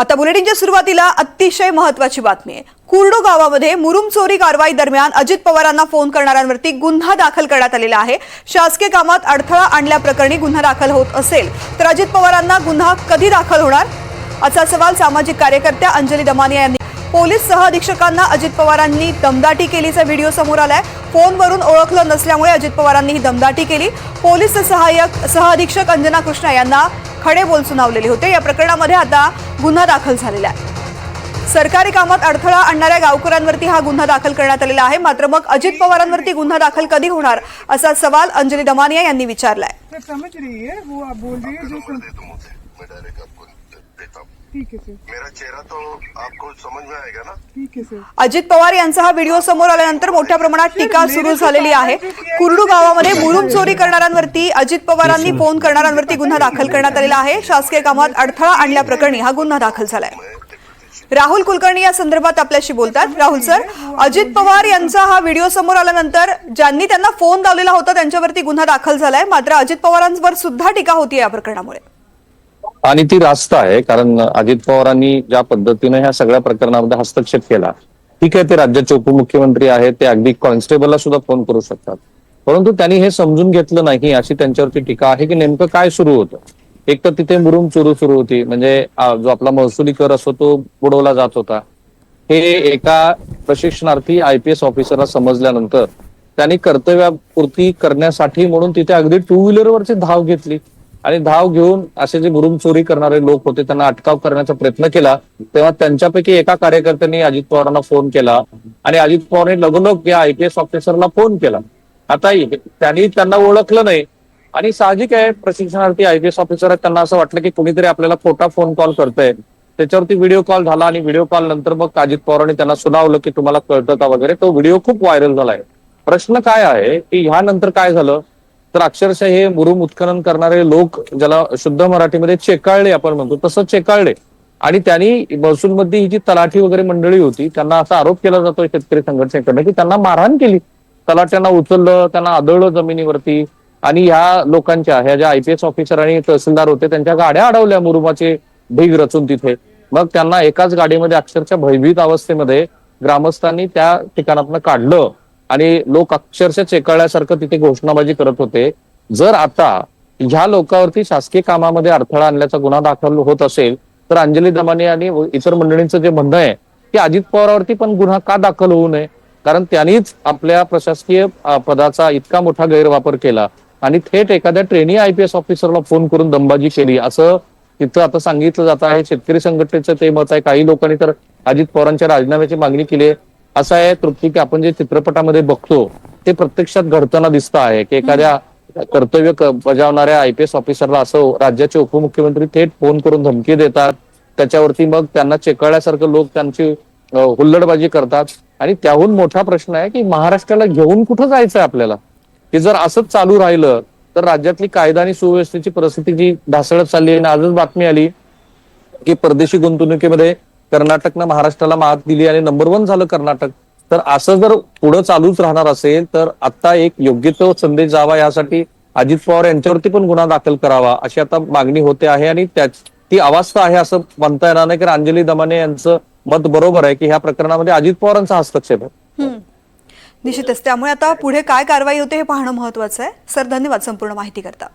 आता बुलेटिनच्या सुरुवातीला अतिशय महत्वाची बातमी आहे. कुर्डो गावामध्ये मुरुम चोरी कारवाई दरम्यान अजित पवारांना फोन करणाऱ्यांवरती गुन्हा दाखल करण्यात आलेला आहे. शासकीय कामात अडथळा आणल्याप्रकरणी गुन्हा दाखल होत असेल तर अजित पवारांना गुन्हा कधी दाखल होणार? असा सवाल सामाजिक कार्यकर्त्या अंजली दमानिया यांनी पोलीस सहअधीक्षकांना अजित पवारांनी दमदाटी केलीचा व्हिडिओ समोर आलाय. फोनवरून ओळखलं नसल्यामुळे अजित पवारांनी ही दमदाटी केली. पोलीस सहाय्यक सहअधीक्षक अंजना कृष्णा यांना खडे बोल सुनावलेले होते. या प्रकरणामध्ये आता गुन्हा दाखल झालेला आहे. सरकारी कामात अडथळा आणणाऱ्या गावकऱ्यांवरती हा गुन्हा दाखल करण्यात आलेला आहे. मात्र मग अजित पवारांवरती गुन्हा दाखल कधी होणार असा सवाल अंजली दमानिया यांनी विचारलाय. ठीक है सर मेरा चेहरा तो आपको समझ में आएगा ना? ठीक है सर अजित पवार यांचा हा व्हिडिओ समोर आल्यानंतर मोठ्या प्रमाणात टीका सुरू झालेली आहे. कुर्डू गावामध्ये मुरुम चोरी करणाऱ्यांवरती अजित पवारांनी फोन करणाऱ्यांवरती गुन्हा दाखल करण्यात आलेला आहे. शासकीय कामात अडथळा आणल्याप्रकरणी हा गुन्हा दाखल झालाय. राहुल कुलकर्णी या संदर्भात आपल्याशी बोलतात. राहुल सर अजित पवार यांचा हा व्हिडिओ समोर आल्यानंतर ज्यांनी त्यांना फोन लावलेला होता त्यांच्यावरती गुन्हा दाखल झालाय. मात्र अजित पवारांवर सुद्धा टीका होती या प्रकरणामुळे. आणि ती रास्त आहे कारण अजित पवारांनी ज्या पद्धतीने ह्या सगळ्या प्रकरणामध्ये हस्तक्षेप केला ठीक आहे ते राज्याचे उपमुख्यमंत्री आहेत ते अगदी कॉन्स्टेबलला सुद्धा फोन करू शकतात. परंतु त्यांनी हे समजून घेतलं नाही अशी त्यांच्यावरती टीका आहे की नेमकं काय सुरू होतं? एक तर तिथे मुरुम चुरू सुरू होती म्हणजे जो आपला महसुली कर असतो तो बुडवला जात होता. हे एका प्रशिक्षणार्थी आय पी एस ऑफिसरला समजल्यानंतर त्यांनी कर्तव्यापूर्ती करण्यासाठी म्हणून तिथे अगदी टू व्हीलरवरची धाव घेतली. आणि धाव घेऊन असे जे मुरुम चोरी करणारे लोक होते त्यांना अटकाव करण्याचा प्रयत्न केला तेव्हा त्यांच्यापैकी एका कार्यकर्त्यांनी अजित पवारांना फोन केला. आणि अजित पवारांनी लगोलग या आय पी एस ऑफिसरला फोन केला. आता त्यांनी त्यांना ओळखलं नाही. आणि साहजिक आहे प्रशिक्षणार्थी आय पी एस ऑफिसर आहेत त्यांना असं वाटलं की कोणीतरी आपल्याला खोटा फोन कॉल करतोय. त्याच्यावरती व्हिडिओ कॉल झाला आणि व्हिडिओ कॉल नंतर मग अजित पवारांनी त्यांना सुनावलं की तुम्हाला कळतं का वगैरे. तो व्हिडिओ खूप व्हायरल झालाय प्रश्न काय आहे की ह्यानंतर काय झालं? तर अक्षरशः हे मुरुम उत्खनन करणारे लोक ज्याला शुद्ध मराठीमध्ये चेकाळले आपण म्हणतो तसं चेकाळले. आणि त्यांनी महसूलमध्ये ही जी तलाठी वगैरे मंडळी होती त्यांना असा आरोप केला जातो शेतकरी संघटनेकडनं की त्यांना मारहाण केली. तलाट्यांना उचललं त्यांना आदळलं जमिनीवरती. आणि ह्या लोकांच्या ह्या ज्या आयपीएस ऑफिसर आणि तहसीलदार होते त्यांच्या गाड्या अडवल्या मुरुमाचे ढीग रचून तिथे. मग त्यांना एकाच गाडीमध्ये अक्षरशः भयभीत अवस्थेमध्ये ग्रामस्थांनी त्या ठिकाणातनं काढलं. आणि लोक अक्षरशः चेकाळल्यासारखं तिथे घोषणाबाजी करत होते. जर आता ह्या लोकांवरती शासकीय कामामध्ये अडथळा आणल्याचा गुन्हा दाखल होत असेल तर अंजली दमाने आणि इतर मंडळींचं जे म्हणणं आहे की अजित पवारावरती पण गुन्हा का दाखल होऊ नये? कारण त्यांनीच आपल्या प्रशासकीय पदाचा इतका मोठा गैरवापर केला आणि थेट एखाद्या ट्रेनी आयपीएस ऑफिसरला फोन करून दंबाजी केली. असं तिथं आता सांगितलं जात आहे. शेतकरी संघटनेचं ते मत आहे. काही लोकांनी तर अजित पवारांच्या राजीनाम्याची मागणी केली आहे. असं आहे तृप्ती की आपण जे चित्रपटामध्ये बघतो ते प्रत्यक्षात घडताना दिसतं आहे. की एखाद्या कर्तव्य बजावणाऱ्या आयपीएस ऑफिसरला असं राज्याचे उपमुख्यमंत्री थेट फोन करून धमकी देतात. त्याच्यावरती मग त्यांना चेकाळल्यासारखं लोक त्यांची हुल्लडबाजी करतात. आणि त्याहून मोठा प्रश्न आहे की महाराष्ट्राला घेऊन कुठं जायचंय आपल्याला? की जर असंच चालू राहिलं तर राज्यातली कायदा आणि सुव्यवस्थेची परिस्थिती जी ढासळत चालली आहे. आणि आजच बातमी आली की परदेशी गुंतवणुकीमध्ये कर्नाटकनं महाराष्ट्राला मात दिली आणि नंबर वन झालं कर्नाटक. तर असं जर पुढं चालूच राहणार असेल तर आता एक योग्य तो संदेश जावा यासाठी अजित पवार यांच्यावरती पण गुन्हा दाखल करावा अशी आता मागणी होते आहे आणि त्याच ती अवस्था आहे असं म्हणता येणार नाही कारण अंजली दमाने यांचं मत बरोबर आहे की ह्या प्रकरणामध्ये अजित पवारांचा हस्तक्षेप आहे. निश्चितच. त्यामुळे आता पुढे काय कारवाई होते हे पाहणं महत्वाचं आहे. सर धन्यवाद संपूर्ण माहिती करता